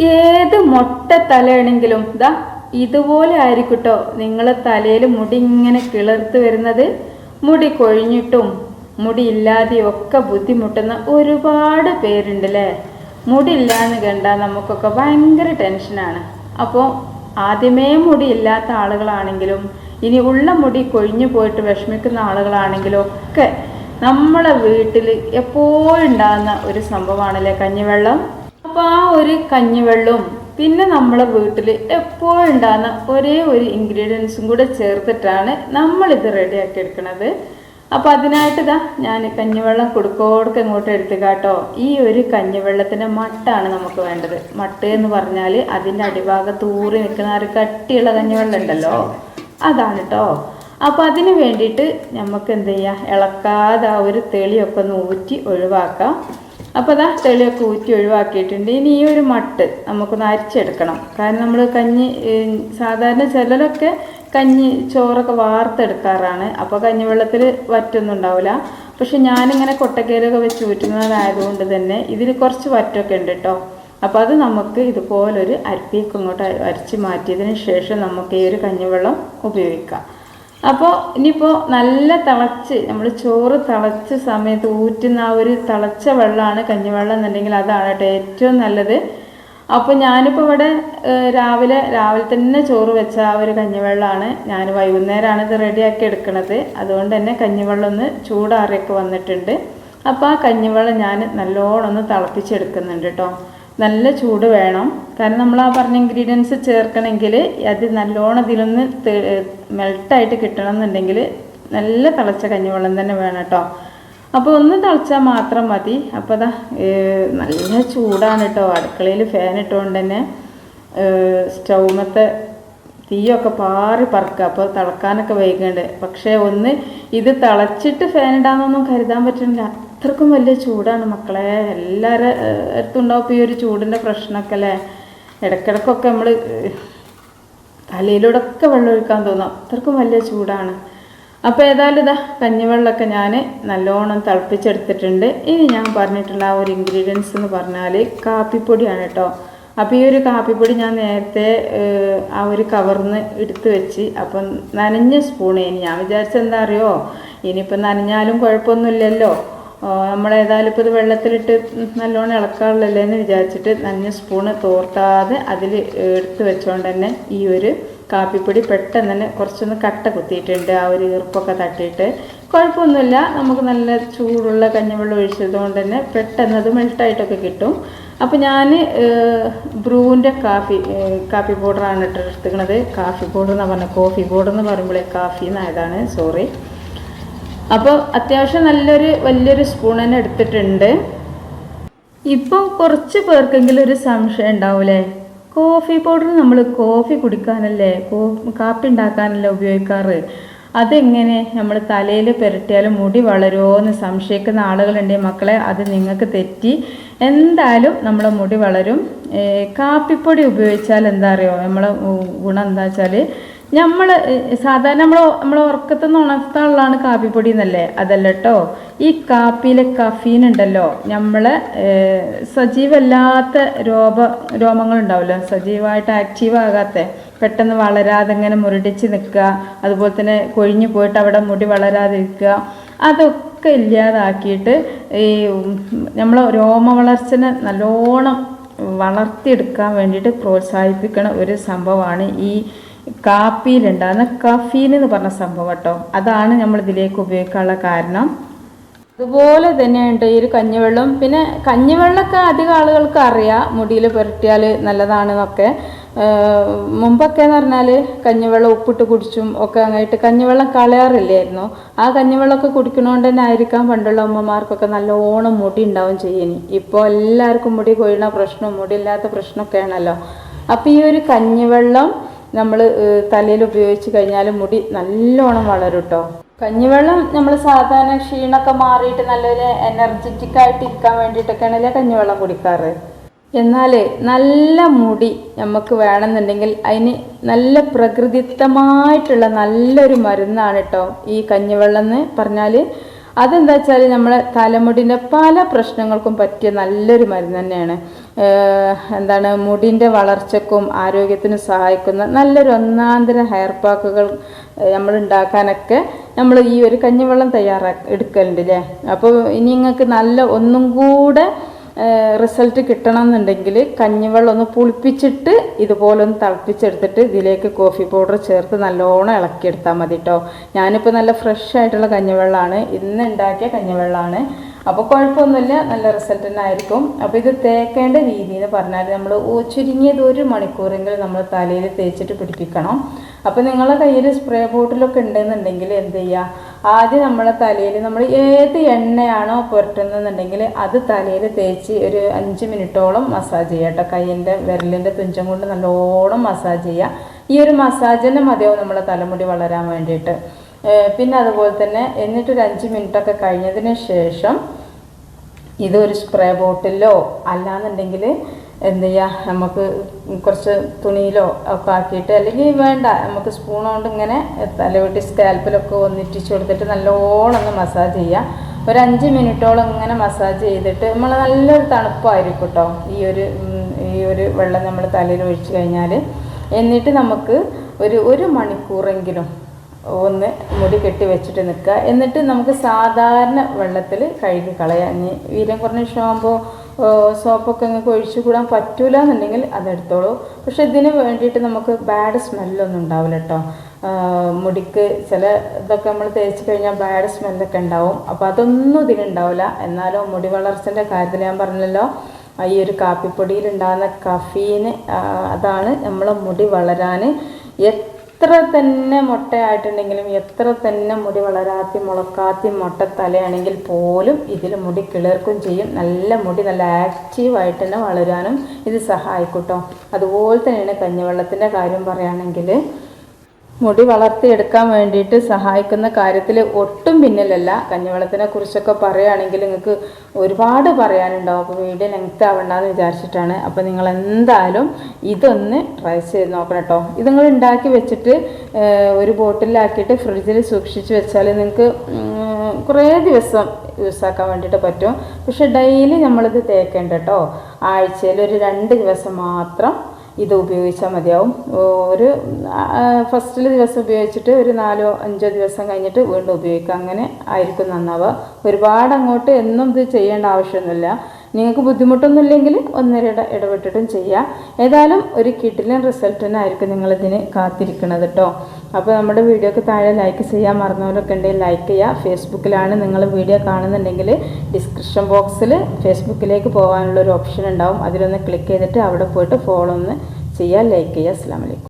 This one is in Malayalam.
ഏത് മൊട്ട തലയാണെങ്കിലും ഇതാ ഇതുപോലെ ആയിരിക്കട്ടോ നിങ്ങളെ തലയിൽ മുടി ഇങ്ങനെ കിളർത്ത് വരുന്നത്. മുടി കൊഴിഞ്ഞിട്ടും മുടി ഇല്ലാതെയും ഒക്കെ ബുദ്ധിമുട്ടുന്ന ഒരുപാട് പേരുണ്ട് അല്ലേ മുടി ഇല്ലാന്ന് കണ്ടാൽ നമുക്കൊക്കെ ഭയങ്കര ടെൻഷനാണ് അപ്പോൾ ആദ്യമേ മുടി ഇല്ലാത്ത ആളുകളാണെങ്കിലും ഇനി ഉള്ള മുടി കൊഴിഞ്ഞു പോയിട്ട് വിഷമിക്കുന്ന ആളുകളാണെങ്കിലും ഒക്കെ നമ്മളെ വീട്ടിൽ എപ്പോഴും ഉണ്ടാകുന്ന ഒരു സംഭവമാണല്ലേ കഞ്ഞിവെള്ളം? അപ്പോൾ ആ ഒരു കഞ്ഞിവെള്ളവും പിന്നെ നമ്മളെ വീട്ടിൽ എപ്പോഴും ഉണ്ടാകുന്ന ഒരേ ഒരു ഇൻഗ്രീഡിയൻസും കൂടെ ചേർത്തിട്ടാണ് നമ്മളിത് റെഡിയാക്കി എടുക്കുന്നത് അപ്പോൾ അതിനായിട്ട് ഇതാ ഞാൻ കഞ്ഞിവെള്ളം കൊടുക്കോടൊക്കെ ഇങ്ങോട്ട് എടുത്ത് കാട്ടോ. ഈ ഒരു കഞ്ഞിവെള്ളത്തിന്റെ മട്ടാണ് നമുക്ക് വേണ്ടത്. മട്ട് എന്ന് പറഞ്ഞാൽ അതിന്റെ അടിഭാഗത്ത് ഊറി നിൽക്കുന്ന ഒരു കട്ടിയുള്ള കഞ്ഞിവെള്ളം ഉണ്ടല്ലോ. അതാണ് കേട്ടോ അപ്പോൾ അതിന് വേണ്ടിയിട്ട് നമുക്ക് എന്ത് ചെയ്യാം ഇളക്കാതെ ആ ഒരു തെളിയൊക്കെ ഒന്ന് ഊറ്റി ഒഴിവാക്കാം. അപ്പോൾ അതാ തെളിയൊക്കെ ഊറ്റി ഒഴിവാക്കിയിട്ടുണ്ട്. ഇനി ഈ ഒരു മട്ട് നമുക്കൊന്ന് അരിച്ചെടുക്കണം. കാരണം നമ്മൾ കഞ്ഞി സാധാരണ ചിലരൊക്കെ കഞ്ഞി ചോറൊക്കെ വാർത്തെടുക്കാറാണ്. അപ്പോൾ കഞ്ഞിവെള്ളത്തിൽ വറ്റൊന്നും ഉണ്ടാവില്ല പക്ഷെ ഞാനിങ്ങനെ കൊട്ടക്കേരൊക്കെ വെച്ച് ഊറ്റുന്നതായതുകൊണ്ട് തന്നെ ഇതിൽ കുറച്ച് വറ്റൊക്കെ ഉണ്ട് കേട്ടോ അപ്പോൾ അത് നമുക്ക് ഇതുപോലൊരു അരിപ്പിയൊക്കെ ഇങ്ങോട്ട് അരിച്ച് മാറ്റിയതിന് ശേഷം നമുക്ക് ഈ ഒരു കഞ്ഞിവെള്ളം ഉപയോഗിക്കാം. അപ്പോൾ ഇനിയിപ്പോൾ നല്ല തിളച്ച് നമ്മൾ ചോറ് തിളച്ച സമയത്ത് ഊറ്റുന്ന ആ ഒരു തിളച്ച വെള്ളമാണ് കഞ്ഞിവെള്ളം എന്നുണ്ടെങ്കിൽ അതാണ് കേട്ടോ ഏറ്റവും നല്ലത്. അപ്പോൾ ഞാനിപ്പോൾ ഇവിടെ രാവിലെ രാവിലെ തന്നെ ചോറ് വെച്ച ആ ഒരു കഞ്ഞിവെള്ളമാണ് ഞാൻ വൈകുന്നേരമാണ് ഇത് റെഡിയാക്കി എടുക്കുന്നത് അതുകൊണ്ട് തന്നെ കഞ്ഞിവെള്ളം ഒന്ന് ചൂടാറിയൊക്കെ വന്നിട്ടുണ്ട്. അപ്പോൾ ആ കഞ്ഞിവെള്ളം ഞാൻ നല്ലോണം ഒന്ന് തിളപ്പിച്ചെടുക്കുന്നുണ്ട് കേട്ടോ. നല്ല ചൂട് വേണം. കാരണം നമ്മൾ ആ പറഞ്ഞ ഇൻഗ്രീഡിയൻസ് ചേർക്കണമെങ്കിൽ അത് നല്ലോണം ഇതിലൊന്ന് മെൽട്ടായിട്ട് കിട്ടണം എന്നുണ്ടെങ്കിൽ നല്ല തിളച്ച കഞ്ഞിവെള്ളം തന്നെ വേണം കേട്ടോ. അപ്പോൾ ഒന്ന് തിളച്ചാൽ മാത്രം മതി. അപ്പോൾ അതാ നല്ല ചൂടാണ് കേട്ടോ. അടുക്കളയിൽ ഫാൻ ഇട്ടുകൊണ്ട് തന്നെ സ്റ്റൗമത്തെ തീയൊക്കെ പാറി പറക്കുക. അപ്പോൾ തിളക്കാനൊക്കെ വൈകുന്നുണ്ട് പക്ഷേ ഒന്ന് ഇത് തിളച്ചിട്ട് ഫാൻ ഇടാമെന്നൊന്നും കരുതാൻ പറ്റുന്നില്ല അത്രക്കും വലിയ ചൂടാണ് മക്കളെ. എല്ലാവരും അടുത്തും ഉണ്ടാവും ഈ ഒരു ചൂടിന്റെ പ്രശ്നമൊക്കെ അല്ലേ? ഇടയ്ക്കിടയ്ക്കൊക്കെ നമ്മൾ തലയിലൂടെ ഒക്കെ വെള്ളം ഒഴിക്കാൻ തോന്നും. അത്രക്കും വലിയ ചൂടാണ്. അപ്പോൾ ഏതായാലും ഇതാ കഞ്ഞിവെള്ളമൊക്കെ ഞാൻ നല്ലോണം തിളപ്പിച്ചെടുത്തിട്ടുണ്ട്. ഇനി ഞാൻ പറഞ്ഞിട്ടുള്ള ആ ഒരു ഇൻഗ്രീഡിയൻസ് എന്ന് പറഞ്ഞാൽ കാപ്പിപ്പൊടിയാണ് കേട്ടോ. അപ്പോൾ ഈ ഒരു കാപ്പിപ്പൊടി ഞാൻ നേരത്തെ ആ ഒരു കവർന്ന് എടുത്ത് വെച്ച് അപ്പം നനഞ്ഞ സ്പൂണ് ഇനി. ഞാൻ വിചാരിച്ചെന്താ അറിയോ? ഇനിയിപ്പോൾ നനഞ്ഞാലും കുഴപ്പമൊന്നുമില്ലല്ലോ. നമ്മൾ ഏതായാലും ഇപ്പോൾ ഇത് വെള്ളത്തിലിട്ട് നല്ലോണം ഇളക്കാറില്ലല്ലേ എന്ന് വിചാരിച്ചിട്ട് നനഞ്ഞ സ്പൂണ് തോർത്താതെ അതിൽ എടുത്ത് വെച്ചുകൊണ്ട് തന്നെ ഈ ഒരു കാപ്പിപ്പൊടി പെട്ടെന്ന് തന്നെ കുറച്ചൊന്ന് കട്ട കുത്തിയിട്ടുണ്ട് ആ ഒരു ഈർപ്പൊക്കെ തട്ടിയിട്ട്. കുഴപ്പമൊന്നുമില്ല നമുക്ക് നല്ല ചൂടുള്ള കഞ്ഞിവെള്ളം ഒഴിച്ചത് കൊണ്ട് തന്നെ പെട്ടെന്ന് അത് മെൽട്ടായിട്ടൊക്കെ കിട്ടും. അപ്പോൾ ഞാൻ ബ്രൂവിന്റെ കാപ്പി കാപ്പി പൗഡറാണ് ഇട്ട് എടുത്തുക്കണത് കാഫി പൗഡർ എന്ന് പറഞ്ഞാൽ കോഫി പൗഡർ എന്ന് പറയുമ്പോഴേ കാഫി എന്നായതാണ് സോറി അപ്പോൾ അത്യാവശ്യം നല്ലൊരു വലിയൊരു സ്പൂൺ തന്നെ എടുത്തിട്ടുണ്ട്. ഇപ്പം കുറച്ച് പേർക്കെങ്കിലും ഒരു സംശയം ഉണ്ടാവൂലേ? കോഫി പൗഡർ നമ്മൾ കോഫി കുടിക്കാനല്ലേ കാപ്പി ഉണ്ടാക്കാനല്ലേ ഉപയോഗിക്കാറ്? അതെങ്ങനെ നമ്മൾ തലയിൽ പുരട്ടിയാൽ മുടി വളരുമോ എന്ന് സംശയിക്കുന്ന ആളുകളുണ്ടെങ്കിൽ മക്കളെ അത് നിങ്ങൾക്ക് തെറ്റി. എന്തായാലും നമ്മളെ മുടി വളരും. കാപ്പിപ്പൊടി ഉപയോഗിച്ചാൽ എന്താ അറിയോ? നമ്മളെ ഗുണം എന്താ വെച്ചാൽ നമ്മൾ സാധാരണ നമ്മൾ നമ്മൾ ഉറക്കത്തുനിന്ന് ഉണർത്താനുള്ളതാണ് കാപ്പിപ്പൊടി എന്നല്ലേ അതല്ല കേട്ടോ ഈ കാപ്പിയിലെ കഫീൻ ഉണ്ടല്ലോ. നമ്മൾ സജീവല്ലാത്ത രോമങ്ങൾ ഉണ്ടാവുമല്ലോ സജീവമായിട്ട് ആക്റ്റീവ് ആകാത്ത. പെട്ടെന്ന് വളരാതെ ഇങ്ങനെ മുരടിച്ച് നിൽക്കുക. അതുപോലെ തന്നെ കൊഴിഞ്ഞു പോയിട്ട് അവിടെ മുടി വളരാതിരിക്കുക. അതൊക്കെ ഇല്ലാതാക്കിയിട്ട് ഈ നമ്മൾ രോമ വളർച്ചനെ നല്ലോണം വളർത്തിയെടുക്കാൻ വേണ്ടിയിട്ട് പ്രോത്സാഹിപ്പിക്കണ ഒരു സംഭവമാണ് ഈ കാപ്പിയിലുണ്ടാകുന്ന കഫീൻ എന്ന് പറഞ്ഞ സംഭവം കേട്ടോ. അതാണ് നമ്മൾ ഇതിലേക്ക് ഉപയോഗിക്കാനുള്ള കാരണം. അതുപോലെ തന്നെയുണ്ട് ഈ ഒരു കഞ്ഞിവെള്ളം. പിന്നെ കഞ്ഞിവെള്ളമൊക്കെ അധികം ആളുകൾക്ക് അറിയാം. മുടിയിൽ പുരട്ടിയാൽ നല്ലതാണെന്നൊക്കെ. മുമ്പൊക്കെ എന്ന് പറഞ്ഞാൽ കഞ്ഞിവെള്ളം ഉപ്പിട്ട് കുടിച്ചും ഒക്കെ അങ്ങായിട്ട് കഞ്ഞിവെള്ളം കളയാറില്ലായിരുന്നു. ആ കഞ്ഞിവെള്ളമൊക്കെ കുടിക്കണോണ്ട് തന്നെ ആയിരിക്കാം പണ്ടുള്ള അമ്മമാർക്കൊക്കെ നല്ലോണം മുടി ഉണ്ടാവും ചെയ്യനി ഇപ്പോൾ എല്ലാവർക്കും മുടി കൊഴിയണ പ്രശ്നവും മുടിയില്ലാത്ത പ്രശ്നമൊക്കെയാണല്ലോ. അപ്പോൾ ഈ ഒരു കഞ്ഞിവെള്ളം നമ്മൾ തലയിൽ ഉപയോഗിച്ച് കഴിഞ്ഞാൽ മുടി നല്ലോണം വളരും കേട്ടോ കഞ്ഞിവെള്ളം നമ്മൾ സാധാരണ ക്ഷീണമൊക്കെ മാറിയിട്ട് നല്ലൊരു എനർജറ്റിക് ആയിട്ട് ഇരിക്കാൻ വേണ്ടിയിട്ടൊക്കെയാണല്ലേ കഞ്ഞിവെള്ളം കുടിക്കാറ്? എന്നാൽ നല്ല മുടി നമുക്ക് വേണമെന്നുണ്ടെങ്കിൽ അതിന് നല്ല പ്രകൃതിദത്തമായിട്ടുള്ള നല്ലൊരു മരുന്നാണ് കേട്ടോ ഈ കഞ്ഞിവെള്ളം എന്ന് പറഞ്ഞാൽ അതെന്താ വെച്ചാൽ നമ്മളെ തലമുടിന്റെ പല പ്രശ്നങ്ങൾക്കും പറ്റിയ നല്ലൊരു മരുന്ന് തന്നെയാണ് എന്താണ് മുടിന്റെ വളർച്ചക്കും ആരോഗ്യത്തിനും സഹായിക്കുന്ന നല്ലൊരു ഒന്നാന്തര ഹെയർ പാക്കുകൾ നമ്മൾ ഉണ്ടാക്കാനൊക്കെ നമ്മൾ ഈ ഒരു കഞ്ഞിവെള്ളം തയ്യാറാക്കി എടുക്കലുണ്ട് അല്ലേ അപ്പോൾ ഇനി നിങ്ങൾക്ക് നല്ല ഒന്നും കൂടെ റിസൾട്ട് കിട്ടണം എന്നുണ്ടെങ്കിൽ കഞ്ഞിവെള്ളം ഒന്ന് പുളിപ്പിച്ചിട്ട് ഇതുപോലെ ഒന്ന് തിളപ്പിച്ചെടുത്തിട്ട് ഇതിലേക്ക് കോഫി പൗഡർ ചേർത്ത് നല്ലോണം ഇളക്കിയെടുത്താൽ മതി കേട്ടോ ഞാനിപ്പോൾ നല്ല ഫ്രഷ് ആയിട്ടുള്ള കഞ്ഞിവെള്ളമാണ് ഇന്ന് ഉണ്ടാക്കിയ കഞ്ഞിവെള്ളമാണ് അപ്പോൾ കുഴപ്പമൊന്നുമില്ല. നല്ല റിസൾട്ട് തന്നെ ആയിരിക്കും. അപ്പോൾ ഇത് തേക്കേണ്ട രീതി എന്ന് പറഞ്ഞാൽ നമ്മൾ ചുരുങ്ങിയത് ഒരു മണിക്കൂറെങ്കിലും നമ്മൾ തലയിൽ തേച്ചിട്ട് പിടിപ്പിക്കണം. അപ്പോൾ നിങ്ങളുടെ കയ്യിൽ സ്പ്രേ ബോട്ടിലൊക്കെ ഉണ്ടെന്നുണ്ടെങ്കിൽ എന്ത് ചെയ്യുക ആദ്യം നമ്മളെ തലയിൽ നമ്മൾ ഏത് എണ്ണയാണോ പുരട്ടുന്നതെന്നുണ്ടെങ്കിൽ അത് തലയിൽ തേച്ച് ഒരു അഞ്ച് മിനിറ്റോളം മസാജ് ചെയ്യുക കേട്ടോ. കയ്യിന്റെ വിരലിന്റെ തുഞ്ചം കൊണ്ട് നല്ലോണം മസാജ് ചെയ്യുക. ഈ ഒരു മസാജ് തന്നെ മതിയാവും നമ്മളെ തലമുടി വളരാൻ വേണ്ടിയിട്ട്. പിന്നെ അതുപോലെ തന്നെ എന്നിട്ടൊരു അഞ്ച് മിനിറ്റൊക്കെ കഴിഞ്ഞതിന് ശേഷം ഇതൊരു സ്പ്രേ ബോട്ടിലോ അല്ലാന്നുണ്ടെങ്കിൽ എന്ത് ചെയ്യുക നമുക്ക് കുറച്ച് തുണിയിലോ ഒക്കെ ആക്കിയിട്ട് അല്ലെങ്കിൽ വേണ്ട നമുക്ക് സ്പൂൺ കൊണ്ട് ഇങ്ങനെ തലവെട്ടി സ്കാൽപ്പിലൊക്കെ ഒന്നിറ്റിച്ച് കൊടുത്തിട്ട് നല്ലോണം ഒന്ന് മസാജ് ചെയ്യുക ഒരു അഞ്ച് മിനിറ്റോളം ഇങ്ങനെ മസാജ് ചെയ്തിട്ട് നമ്മൾ നല്ലൊരു തണുപ്പായിരിക്കും കേട്ടോ ഈ ഒരു ഈ ഒരു വെള്ളം നമ്മൾ തലയിൽ ഒഴിച്ചു കഴിഞ്ഞാൽ എന്നിട്ട് നമുക്ക് ഒരു ഒരു മണിക്കൂറെങ്കിലും ഒന്ന് മുടി കെട്ടി വെച്ചിട്ട് നിൽക്കുക. എന്നിട്ട് നമുക്ക് സാധാരണ വെള്ളത്തിൽ കഴുകി കളയാം. ഇനി വീരം കുറഞ്ഞ ഷാമ്പോ സോപ്പൊക്കെ നിങ്ങൾക്ക് ഒഴിച്ചു കൂടാൻ പറ്റൂല എന്നുണ്ടെങ്കിൽ അതെടുത്തോളൂ പക്ഷെ ഇതിന് വേണ്ടിയിട്ട് നമുക്ക് ബാഡ് സ്മെല്ലൊന്നും ഉണ്ടാവില്ല കേട്ടോ. മുടിക്ക് ചില ഇതൊക്കെ നമ്മൾ തേച്ച് കഴിഞ്ഞാൽ ബാഡ് സ്മെല്ലൊക്കെ ഉണ്ടാവും. അപ്പോൾ അതൊന്നും ഇതിനുണ്ടാവില്ല എന്നാലും മുടി വളർച്ചന്റെ കാര്യത്തിൽ ഞാൻ പറഞ്ഞല്ലോ ഈ ഒരു കാപ്പിപ്പൊടിയിൽ ഉണ്ടാകുന്ന കഫീന് അതാണ് നമ്മളെ മുടി വളരാൻ എത്ര തന്നെ മുട്ടയായിട്ടുണ്ടെങ്കിലും എത്ര തന്നെ മുടി വളരാത്തി മുളക്കാത്തി മുട്ട തലയാണെങ്കിൽ പോലും ഇതിൽ മുടി കിളിർക്കും ചെയ്യും. നല്ല മുടി നല്ല ആക്റ്റീവായിട്ട് തന്നെ വളരാനും ഇത് സഹായിക്കും അതുപോലെ തന്നെയാണ് കഞ്ഞിവെള്ളത്തിന്റെ കാര്യം പറയുകയാണെങ്കിൽ മുടി വളർത്തിയെടുക്കാൻ വേണ്ടിയിട്ട് സഹായിക്കുന്ന കാര്യത്തിൽ ഒട്ടും പിന്നിലല്ല. കഞ്ഞിവെള്ളത്തിനെ കുറിച്ചൊക്കെ പറയുകയാണെങ്കിൽ നിങ്ങൾക്ക് ഒരുപാട് പറയാനുണ്ടാവും. അപ്പോൾ വീഡിയോ ലെങ്ത് ആവണ്ട എന്ന് വിചാരിച്ചിട്ടാണ്. അപ്പോൾ നിങ്ങൾ എന്തായാലും ഇതൊന്ന് ട്രൈ ചെയ്ത് നോക്കണം കേട്ടോ ഇത് നിങ്ങൾ ഉണ്ടാക്കി വെച്ചിട്ട് ഒരു ബോട്ടിലാക്കിയിട്ട് ഫ്രിഡ്ജിൽ സൂക്ഷിച്ച് വെച്ചാൽ നിങ്ങൾക്ക് കുറേ ദിവസം യൂസ് ആക്കാൻ വേണ്ടിയിട്ട് പറ്റും. പക്ഷെ ഡെയിലി നമ്മളിത് തേക്കേണ്ട കേട്ടോ ആഴ്ചയിൽ ഒരു രണ്ട് ദിവസം മാത്രം ഇത് ഉപയോഗിച്ചാൽ മതിയാവും. ഒരു ഫസ്റ്റിൽ ദിവസം ഉപയോഗിച്ചിട്ട് ഒരു നാലോ അഞ്ചോ ദിവസം കഴിഞ്ഞിട്ട് വീണ്ടും ഉപയോഗിക്കുക. അങ്ങനെ ആയിരിക്കും നന്നാവുക. ഒരുപാട് അങ്ങോട്ട് എന്നും ഇത് ചെയ്യേണ്ട ആവശ്യമൊന്നുമില്ല. നിങ്ങൾക്ക് ബുദ്ധിമുട്ടൊന്നുമില്ലെങ്കിൽ ഒന്നര ഇട ഇടപെട്ടിട്ടും ചെയ്യാം. ഏതായാലും ഒരു കിഡിലൻ റിസൾട്ടിനായിരിക്കും നിങ്ങളിതിന് കാത്തിരിക്കുന്നത് കേട്ടോ അപ്പോൾ നമ്മുടെ വീഡിയോക്ക് താഴെ ലൈക്ക് ചെയ്യാൻ മറന്നവരൊക്കെ ഉണ്ടെങ്കിൽ ലൈക്ക് ചെയ്യുക ഫേസ്ബുക്കിലാണ് നിങ്ങൾ വീഡിയോ കാണുന്നുണ്ടെങ്കിൽ ഡിസ്ക്രിപ്ഷൻ ബോക്സിൽ ഫേസ്ബുക്കിലേക്ക് പോകാനുള്ള ഒരു ഓപ്ഷൻ ഉണ്ടാവും. അതിലൊന്ന് ക്ലിക്ക് ചെയ്തിട്ട് അവിടെ പോയിട്ട് ഫോളോ ഒന്ന് ചെയ്യുക ലൈക്ക് ചെയ്യുക അസ്സാം വലൈക്കും